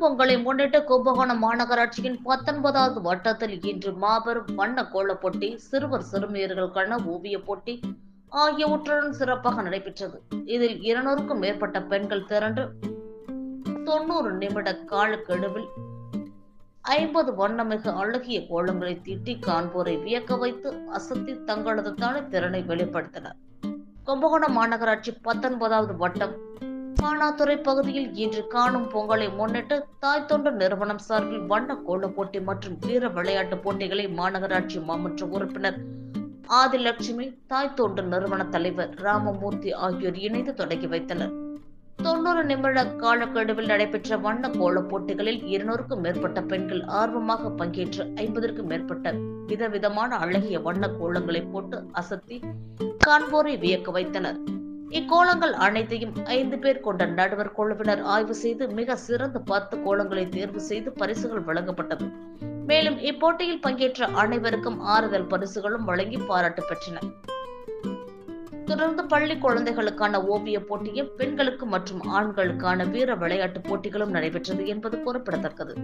பொங்கலை முன்னிட்டு கும்பகோணம் மாநகராட்சியின் பத்தொன்பதாவது வட்டத்தில் இன்று மாபெரும் வண்ண கோலப் போட்டி சிறுவர் சிறுமியர்களுக்கான ஓவிய போட்டி ஆகியவற்றுடன் சிறப்பாக நடைபெற்றது. இதில் இருநூறுக்கும் மேற்பட்ட பெண்கள் திரண்டு தொண்ணூறு நிமிட காலக்கெடுவில் ஐம்பது வண்ணமிகு அழகிய கோலங்களை தீட்டி காண்போரை வியக்க வைத்து அசத்தி தங்களது தனித்திறனை வெளிப்படுத்தினர். கும்பகோணம் மாநகராட்சி பத்தொன்பதாவது வட்டம் பானாத்துறை பகுதியில் இன்று காணும் பொங்கலை முன்னிட்டு தாய் தொண்டு நிறுவனம் சார்பில் வண்ண கோல போட்டி மற்றும் வீர விளையாட்டு போட்டிகளை மாநகராட்சி மாமன்ற உறுப்பினர் ஆதிலட்சுமி தாய் தொண்டு நிறுவன தலைவர் ராமமூர்த்தி ஆகியோர் இணைந்து தொடங்கி வைத்தனர். தொண்ணூறு நிமிட காலக்கெடுவில் நடைபெற்ற வண்ண கோல போட்டிகளில் இருநூறுக்கும் மேற்பட்ட பெண்கள் ஆர்வமாக பங்கேற்று ஐம்பதற்கும் மேற்பட்ட விதவிதமான அழகிய வண்ண கோலங்களை போட்டு அசத்தி காண்போரை வியக்க வைத்தனர். இக்கோலங்கள் அனைத்தையும் ஐந்து பேர் கொண்ட நடுவர் குழுவினர் ஆய்வு செய்து மிக சிறந்த பத்து கோலங்களை தேர்வு செய்து பரிசுகள் வழங்கப்பட்டது. மேலும் இப்போட்டியில் பங்கேற்ற அனைவருக்கும் ஆறுதல் பரிசுகளும் வழங்கி பாராட்டு பெற்றன. தொடர்ந்து பள்ளி குழந்தைகளுக்கான ஓவிய போட்டியும் பெண்களுக்கு மற்றும் ஆண்களுக்கான வீர விளையாட்டு போட்டிகளும் நடைபெற்றது என்பது குறிப்பிடத்தக்கது